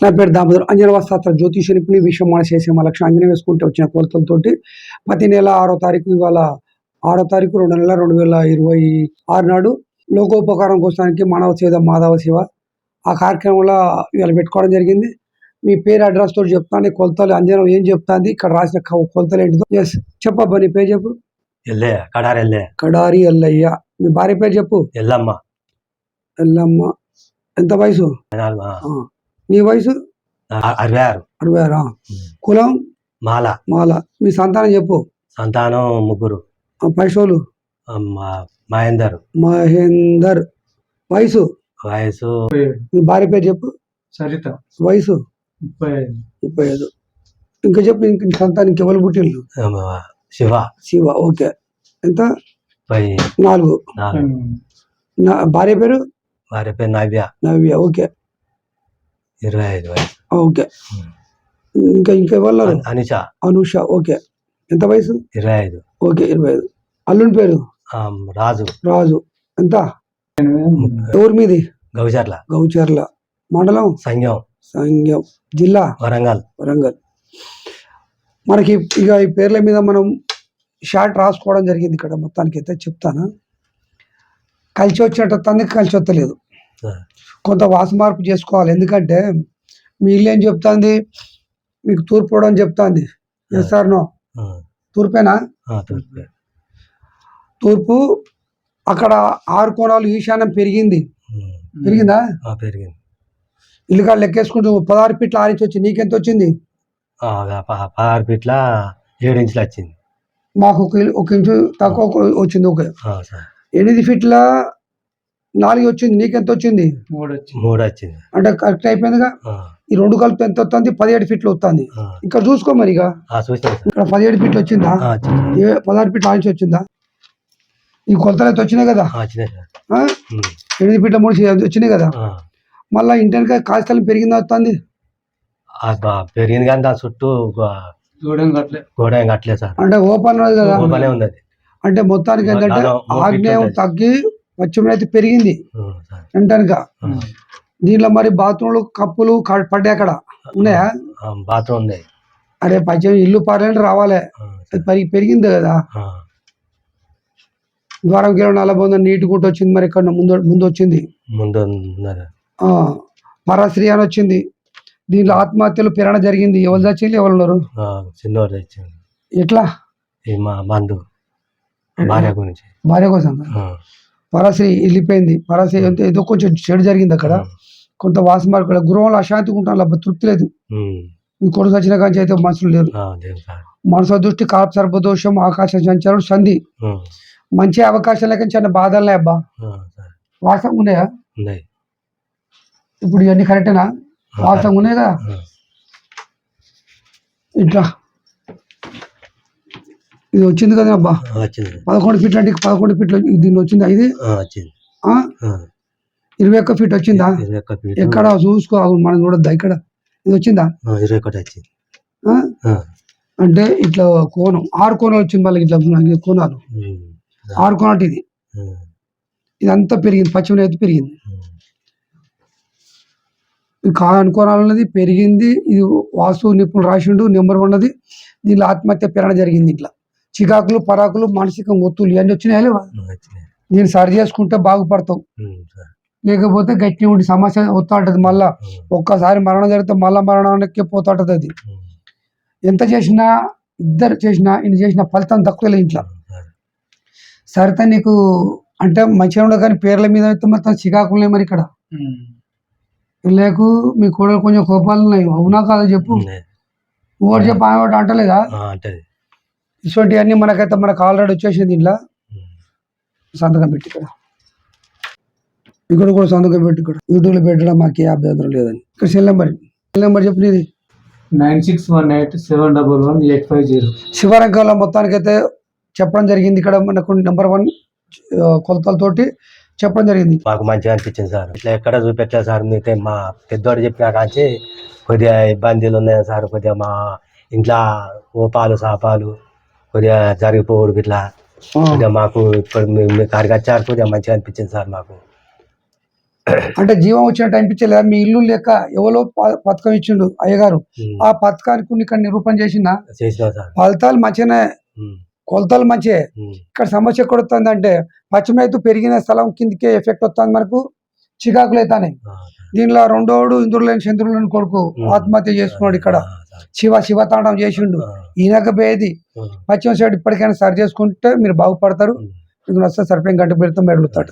నా పేరు దామోదర్. అంజనవ శాస్త్ర జ్యోతిష నిపుణి విషయం మన చేసే మా అంజన వేసుకుంటే వచ్చిన కొలతలతోటి ప్రతి నెల ఆరో తారీఖు ఇవాళ ఆరో తారీఖు రెండు నెలల రెండు వేల ఇరవై ఆరు నాడు లోకోపకారం కోసానికి మానవ సేవ మాధవ సేవ ఆ కార్యక్రమంలో ఇవాళ పెట్టుకోవడం జరిగింది. మీ పేరు అడ్రస్ తోటి చెప్తాను కొలతలు అంజనం ఏం చెప్తాంది ఇక్కడ రాసిన కొలతలు ఏంటిదో. ఎస్ చెప్పబ్బా నీ పేరు చెప్పు. ఎల్లే కడారి ఎల్లే కడారి ఎల్లయ్య. మీ భార్య పేరు చెప్పు. ఎల్లమ్మ. ఎల్లమ్మ. ఎంత వయసు. నీ వయసు? అరవై ఆరు. అరవై ఆరా కులం? మాల. మాల. మీ సంతానం చెప్పు. సంతానం ముగ్గురు. పైసోలు? మహేందర్. మహేందర్. వయసు? వయసు? మీ భార్య పేరు చెప్పు. సరిత. వయసు? ముప్పై ఐదు. ముప్పై ఐదు. ఇంకా చెప్పు ఇంక సంతానికి ఎవరు పుట్టిండ్రు ఆ, శివ. శివ ఓకే. ఎంత? నాలుగు. నా భార్య పేరు? వారి పేరు నవ్య. నవ్య ఓకే. ఇరవై ఐదు వయసు. ఓకే. ఇంకా ఇంకా ఎవరు అన్- అనిష. అనుష ఓకే. ఎంత వయసు? ఇరవై ఐదు. ఓకే ఇరవై ఐదు. అల్లుని పేరు? ఆ, రాజు. రాజు. ఎంత? ఎవరి మీది? గౌచర్ల. గౌచర్ల. మండలం? సంఘం. సంఘం జిల్లా వరంగల్. వరంగల్. మనకి ఇక ఈ పేర్ల మీద మనం షార్ట్ రాసుకోవడం జరిగింది ఇక్కడ మొత్తానికి అయితే చెప్తాను. కలిసి వచ్చినట్టు తందుకు కలిసి వస్తలేదు. కొంత వాసు మార్పు చేసుకోవాలి. ఎందుకంటే మీ ఇల్లు ఏం చెప్తాంది? మీకు తూర్పు పోవడం చెప్తాంది. ఎస్ సార్ నో తూర్పేనా? తూర్పు. అక్కడ ఆరు కోణాలు ఈశాన్యం పెరిగింది. పెరిగిందా? పెరిగింది. ఇల్లు కాడ లెక్కేసుకుంటూ పదహారు ఫీట్ల ఆరించి వచ్చింది నీకెంత వచ్చింది ఆ, ప- పదహారు ఫీట్ల ఏడు ఇంచులు వచ్చింది. మాకు ఒక ఇల్లు- ఒక ఇంచు తక్కువ ఒక- వచ్చింది ఆ, సార్. ఎనిమిది ఫీట్ల నాలుగు వచ్చింది నీకెంత వచ్చింది మూడు వచ్చి మూడు వచ్చింది. అంటే కరెక్ట్ అయిపోయిందిగా? ఆ, ఈ రెండు కలిపి ఎంత వస్తుంది పదిహేడు ఫీట్లు వస్తుంది ఆ, ఇక్కడ చూసుకో మరి ఇక ఆ, చూసాను సార్. ఇక్కడ పదిహేడు ఫీట్లు వచ్చిందా? ఆ, వచ్చింది. ఏ పదహారు ఫీట్ల ఆంచి వచ్చిందా? ఈ కొలతలు అయితే వచ్చినాయి కదా? ఆ, వచ్చినాయి సార్. ఆ? ఉమ్, ఎనిమిది ఫీట్ల మూడు చే- వచ్చినాయి కదా? ఆ. మళ్ళీ ఇంటర్గా కాస్తలం పెరిగిందా వస్తుంది పెరిగింది కానీ దాని చుట్టూ గోడ కట్టలేదు సార్. అంటే ఓపెన్ కదా? ఓపెనే ఉంది అది అంటే మొత్తానికి ఏంటంటే ఆగ్నేయం తగ్గి పశ్చిమ అయితే పెరిగింది. ఆ, దీనిలో మరి బాత్రూమ్లు కప్పులు పడ్డాయి అక్కడ? ఉన్నాయా? బాత్రూమ్ ఉంది. అరే పశ్చిమ ఇల్లు పారాలంటే రావాలి. అది పెరిగి పెరిగింది కదా? ద్వారం గిరం నలబొంద నీటి గుంట వచ్చింది మరి ఇక్కడ ముందు ముందు వచ్చింది ముందు పరాశ్రీ అని వచ్చింది. దీనిలో ఆత్మహత్యలు ప్రేరణ జరిగింది. ఎవరు చచ్చింది ఎవరు ఉన్నారు? ఎట్లా? మందు భార్య గురించి. భార్య కోసం? పరాశ్రీ వెళ్ళిపోయింది. పరాశ్రీ అంటే ఏదో కొంచెం చెడు జరిగింది అక్కడ. కొంత వాసమార్కు గృహంలో అశాంతిగా ఉంటాను అబ్బా తృప్తి లేదు. మీ కొడుకు వచ్చిన కాంచి అయితే మనుషులు లేరు. సార్. మనసు దృష్టి కాపు సర్పదోషం ఆకాశ సంచారం సంధి. మంచి అవకాశాలు లేక చిన్న బాధలే అబ్బా. ఉన్నాయా? ఉన్నాయి. ఇప్పుడు ఇవన్నీ కరెక్టేనా? వాస్తవం ఉన్నాయి కదా ఇట్లా. ఇది వచ్చింది కదా అబ్బా? పదకొండు ఫీట్లు అంటే పదకొండు ఫీట్లు దీన్ని వచ్చింది ఇది? ఇరవై ఒక్క ఫీట్ వచ్చిందా? ఎక్కడ? చూసుకో మనం చూడద్దా ఇక్కడ? ఇది వచ్చిందా? ఇరవై ఒకటి వచ్చింది. అంటే ఇట్లా కోణం ఆరు కోణాలు వచ్చింది మళ్ళీ ఇట్లా కోణాలు. ఆరు కోణాలు ఇది. ఇదంతా పెరిగింది పశ్చిమ అయితే పెరిగింది. ఉన్నది పెరిగింది. ఇది వాస్తు నిపుణులు రాసిండు నెంబర్ ఉన్నది దీనిలో ఆత్మహత్య ప్రేరణ జరిగింది ఇట్లా. చికాకులు పరాకులు మానసిక ఒత్తులు ఇవన్నీ వచ్చినాయా లేవా? దీన్ని సరి చేసుకుంటే బాగుపడతావు. సార్. లేకపోతే గట్టి ఉండి సమస్య వస్తూ ఉంటుంది మళ్ళా ఒక్కసారి మరణం జరిగితే మళ్ళా మరణానికి పోతా ఉంటుంది అది ఎంత చేసినా ఇద్దరు చేసినా ఇన్ని చేసిన ఫలితం తక్కువ ఇంట్లో. సార్. సరితే నీకు అంటే మంచిగా ఉండదు కానీ పేర్ల మీద అయితే మొత్తం చికాకులు మరి ఇక్కడ. లేకు మీ కూడా కొంచెం కోపాలు ఉన్నాయి. అవునా కాదా చెప్పు. ఒకటి చెప్పు ఆమె ఒకటి అంటలేదా? ఇటువంటివన్నీ మనకైతే మనకు ఆల్రెడీ వచ్చేసింది ఇంట్లో. సంతకం పెట్టి ఇక్కడ. ఇక్కడ కూడా సంతకం పెట్టి ఇక్కడ. యూట్యూబ్లో పెట్టడం మాకు ఏ అభ్యంతరం లేదని. ఇక్కడ సెల్ నెంబర్ సెల్ నెంబర్ చెప్పు నీది. Nine six one eight seven double one eight five zero. శివరంగంలో మొత్తానికైతే చెప్పడం జరిగింది ఇక్కడ మనకు నెంబర్ వన్ కొలతలతోటి. చెప్పడం జరిగింది. మాకు మంచిగా అనిపించింది సార్. ఇట్లా ఎక్కడ చూపెట్టలేదు సార్. మీతో మా పెద్దోడు చెప్పిన కాంచి కొద్దిగా ఇబ్బందులు ఉన్నాయి సార్. కొద్దిగా మా ఇంట్లో ఓపాలు సాపాలు కొద్దిగా జరిగిపోవడం ఇట్లా. కొద్దిగా మాకు ఇప్పుడు మీ- కాడికి వచ్చారు. కొద్దిగా మంచిగా అనిపించింది సార్ మాకు. అంటే జీవం వచ్చినట్టు అనిపించలేదా మీ ఇల్లు లెక్క ఎవరో పథకం ఇచ్చిండు అయ్యగారు. ఆ పథకానికి కొన్ని నిరూపణ చేసిన ఫలితాలు మంచిగానే కొలతలు మంచిగా ఉమ్, ఇక్కడ సమస్య ఎక్కడ వస్తుందంటే పచ్చిమైతు పెరిగిన స్థలం కిందకే ఎఫెక్ట్ వస్తుంది మనకు చికాకులు అవుతాయి దీనిలో రెండోడు ఇంద్రులేని చంద్రులేని కొడుకు. ఆత్మహత్య చేసుకున్నాడు ఇక్కడ. సార్. శివ శివతాండం చేసిండు. ఈయనక పేది పశ్చిమ సైడ్ ఇప్పటికైనా సరి చేసుకుంటే మీరు బాగుపడతారు. మీకు వస్తే సరిపోయిన గంట పెడితే మెరుగుతాడు